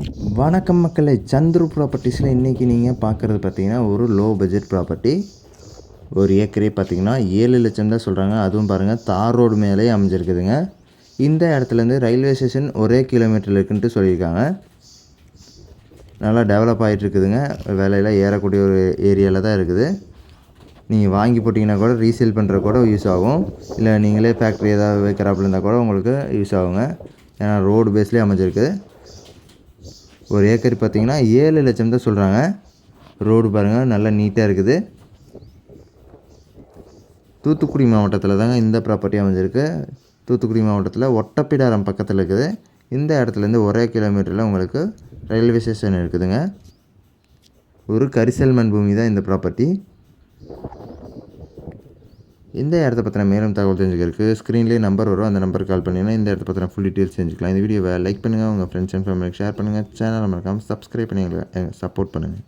வணக்கம் மக்களை சந்துரு ப்ராப்பர்ட்டிஸில் இன்றைக்கி நீங்கள் பார்க்குறது பார்த்தீங்கன்னா ஒரு லோ பட்ஜெட் ப்ராப்பர்ட்டி ஒரு ஏக்கரே பார்த்தீங்கன்னா ஏழு லட்சம் தான் சொல்கிறாங்க அதுவும் பாருங்கள் தார் ரோடு மேலே அமைஞ்சிருக்குதுங்க. இந்த இடத்துலேருந்து ரயில்வே ஸ்டேஷன் ஒரே கிலோமீட்டரில் இருக்குன்ட்டு சொல்லியிருக்காங்க. நல்லா டெவலப் ஆகிட்டு இருக்குதுங்க வேலையெல்லாம் ஏறக்கூடிய ஒரு ஏரியாவில் தான் இருக்குது. நீங்கள் வாங்கி போட்டிங்கன்னா கூட ரீசேல் பண்ணுற கூட யூஸ் ஆகும். இல்லை நீங்களே ஃபேக்ட்ரி ஏதாவது வைக்கிறாப்புல இருந்தால் கூட உங்களுக்கு யூஸ் ஆகுங்க. ஏன்னா ரோடு பேஸ்லேயே அமைஞ்சிருக்கு ஒரு ஏக்கர் பார்த்தீங்கன்னா ஏழு லட்சம் தான் சொல்கிறாங்க ரோடு பாருங்கள் நல்லா நீட்டாக இருக்குது. தூத்துக்குடி மாவட்டத்தில் தாங்க இந்த ப்ராப்பர்ட்டி அமைஞ்சிருக்கு. தூத்துக்குடி மாவட்டத்தில் ஒட்டப்பிடாரம் பக்கத்தில் இருக்குது. இந்த இடத்துலேருந்து ஒரே கிலோமீட்டரில் உங்களுக்கு ரயில்வே ஸ்டேஷன் இருக்குதுங்க. ஒரு கரிசல் மண் பூமி தான் இந்த ப்ராப்பர்ட்டி இந்த இடத்த பற்றின மேலும் தகவல் தெரிஞ்சுக்கிறதுக்கு ஸ்க்ரீன்லேயே நம்பர் வரும். அந்த நம்பருக்கு கால் பண்ணிங்கன்னா இந்த இடத்த பற்றின ஃபுல் டீட்டெயில்ஸ் தெரிஞ்சுக்கலாம். இந்த வீடியோவை லைக் பண்ணுங்கள் உங்கள் ஃப்ரெண்ட்ஸ் அண்ட் ஃபேமிலிக்கு ஷேர் பண்ணுங்கள் சேனலை மறக்காமல் சப்ஸ்கிரைப் பண்ணி எங்களுக்கு சப்போர்ட் பண்ணுங்கள்